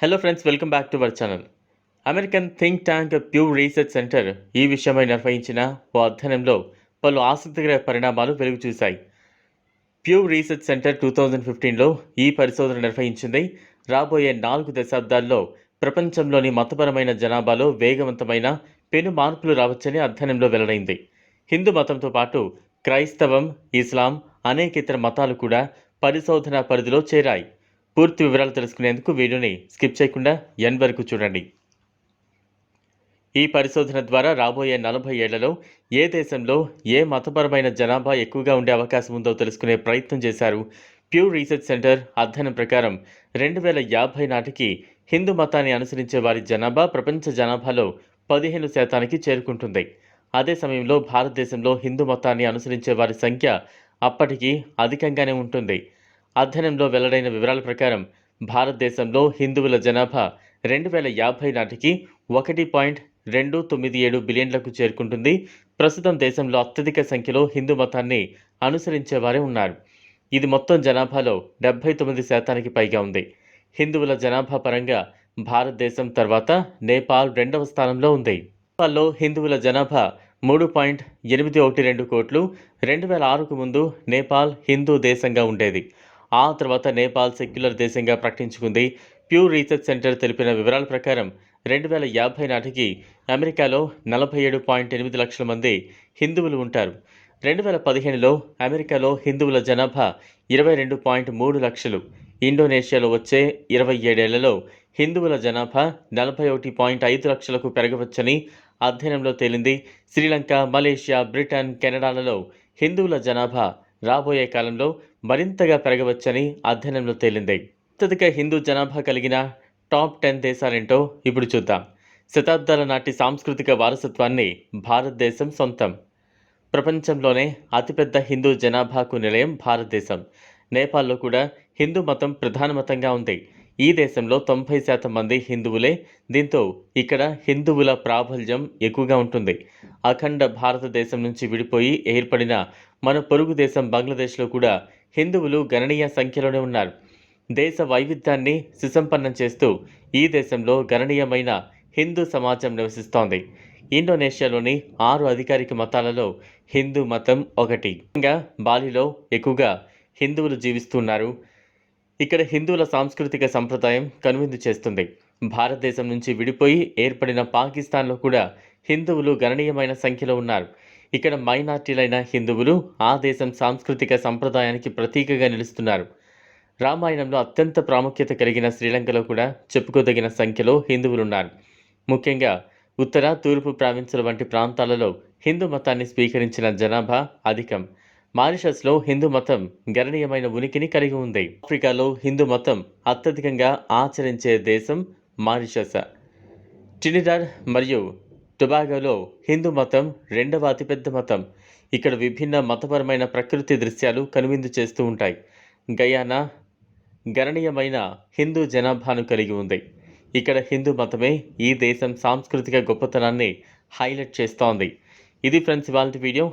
Hello friends welcome back to our channel American think tank Pew research centre ఈ విషయమై నిర్వహించిన ఓ అధ్యయనంలో పలు ఆసక్తికర పరిణామాలు వెలుగు చూశాయి Pew research centre two thousand ఫిఫ్టీన్లో ఈ పరిశోధన నిర్వహించింది. రాబోయే నాలుగు దశాబ్దాల్లో ప్రపంచంలోని మతపరమైన జనాభాలో వేగవంతమైన పెను మార్పులు రావచ్చని అధ్యయనంలో వెల్లడైంది. హిందూ మతంతో పాటు క్రైస్తవం ఇస్లాం అనేక ఇతర మతాలు కూడా పరిశోధన పరిధిలో చేరాయి. పూర్తి వివరాలు తెలుసుకునేందుకు వీడియోని స్కిప్ చేయకుండా ఎన్ వరకు చూడండి. ఈ పరిశోధన ద్వారా రాబోయే నలభై ఏళ్ళలో ఏ దేశంలో ఏ మతపరమైన జనాభా ఎక్కువగా ఉండే అవకాశం ఉందో తెలుసుకునే ప్రయత్నం చేశారు ప్యూ రీసెర్చ్ సెంటర్ అధ్యయనం ప్రకారం రెండు వేల యాభై నాటికి హిందూ మతాన్ని అనుసరించే వారి జనాభా ప్రపంచ జనాభాలో పదిహేను శాతానికి చేరుకుంటుంది. అదే సమయంలో భారతదేశంలో హిందూ మతాన్ని అనుసరించే వారి సంఖ్య అప్పటికి అధికంగానే ఉంటుంది. అధ్యయనంలో వెల్లడైన వివరాల ప్రకారం భారతదేశంలో హిందువుల జనాభా రెండు వేల యాభై నాటికి ఒకటి పాయింట్ రెండు తొమ్మిది ఏడు బిలియన్లకు చేరుకుంటుంది. ప్రస్తుతం దేశంలో అత్యధిక సంఖ్యలో హిందూ మతాన్ని అనుసరించేవారే ఉన్నారు. ఇది మొత్తం జనాభాలో డెబ్బై తొమ్మిది శాతానికి పైగా ఉంది. హిందువుల జనాభా పరంగా భారతదేశం తర్వాత నేపాల్ రెండవ స్థానంలో ఉంది. నేపాల్లో హిందువుల జనాభా మూడు పాయింట్ ఎనిమిది ఒకటి రెండు కోట్లు. రెండు వేల ఆరుకు ముందు నేపాల్ హిందూ దేశంగా ఉండేది. ఆ తర్వాత నేపాల్ సెక్యులర్ దేశంగా ప్రకటించుకుంది. ప్యూ రీసెర్చ్ సెంటర్ తెలిపిన వివరాల ప్రకారం రెండు వేల యాభై నాటికి అమెరికాలో నలభై ఏడు పాయింట్ ఎనిమిది లక్షల మంది హిందువులు ఉంటారు. రెండు వేల పదిహేనులో అమెరికాలో హిందువుల జనాభా ఇరవై రెండు పాయింట్ మూడు లక్షలు. ఇండోనేషియాలో వచ్చే ఇరవై ఏడేళ్ళలో హిందువుల జనాభా నలభై ఒకటి పాయింట్ ఐదు లక్షలకు పెరగవచ్చని అధ్యయనంలో తేలింది. శ్రీలంక మలేషియా బ్రిటన్ కెనడాలలో హిందువుల జనాభా రాబోయే కాలంలో మరింతగా పెరగవచ్చని అధ్యయనంలో తేలింది. అత్యధిక హిందూ జనాభా కలిగిన టాప్ టెన్ దేశాలేంటో ఇప్పుడు చూద్దాం. శతాబ్దాల నాటి సాంస్కృతిక వారసత్వాన్ని భారతదేశం సొంతం. ప్రపంచంలోనే అతిపెద్ద హిందూ జనాభాకు నిలయం భారతదేశం. నేపాల్లో కూడా హిందూ మతం ప్రధాన మతంగా ఉంది. ఈ దేశంలో తొంభై శాతం మంది హిందువులే. దీంతో ఇక్కడ హిందువుల ప్రాబల్యం ఎక్కువగా ఉంటుంది. అఖండ భారతదేశం నుంచి విడిపోయి ఏర్పడిన మన పొరుగు దేశం బంగ్లాదేశ్లో కూడా హిందువులు గణనీయ సంఖ్యలోనే ఉన్నారు. దేశ వైవిధ్యాన్ని సుసంపన్నం చేస్తూ ఈ దేశంలో గణనీయమైన హిందూ సమాజం నివసిస్తోంది. ఇండోనేషియాలోని ఆరు అధికారిక మతాలలో హిందూ మతం ఒకటి. ఇంకా బాలిలో ఎక్కువగా హిందువులు జీవిస్తున్నారు. ఇక్కడ హిందువుల సాంస్కృతిక సంప్రదాయం కనువిందు చేస్తుంది. భారతదేశం నుంచి విడిపోయి ఏర్పడిన పాకిస్తాన్లో కూడా హిందువులు గణనీయమైన సంఖ్యలో ఉన్నారు. ఇక్కడ మైనార్టీలైన హిందువులు ఆ దేశం సాంస్కృతిక సంప్రదాయానికి ప్రతీకగా నిలుస్తున్నారు. రామాయణంలో అత్యంత ప్రాముఖ్యత కలిగిన శ్రీలంకలో కూడా చెప్పుకోదగిన సంఖ్యలో హిందువులు ఉన్నారు ముఖ్యంగా ఉత్తర తూర్పు ప్రావిన్సుల వంటి ప్రాంతాలలో హిందూ మతాన్ని స్వీకరించిన జనాభా అధికం. మారిషస్లో హిందూ మతం గణనీయమైన ఉనికిని కలిగి ఉంది. ఆఫ్రికాలో హిందూ మతం అత్యధికంగా ఆచరించే దేశం మారిషస్. ట్రినిడాడ్ మరియు టొబాగోలో హిందూ మతం రెండవ అతిపెద్ద మతం. ఇక్కడ విభిన్న మతపరమైన ప్రకృతి దృశ్యాలు కనువిందు చేస్తూ ఉంటాయి. గయానా గణనీయమైన హిందూ జనాభాను కలిగి ఉంది. ఇక్కడ హిందూ మతమే ఈ దేశం సాంస్కృతిక గొప్పతనాన్ని హైలైట్ చేస్తోంది. ఇది ఫ్రెండ్స్ ఇవాళ వీడియో.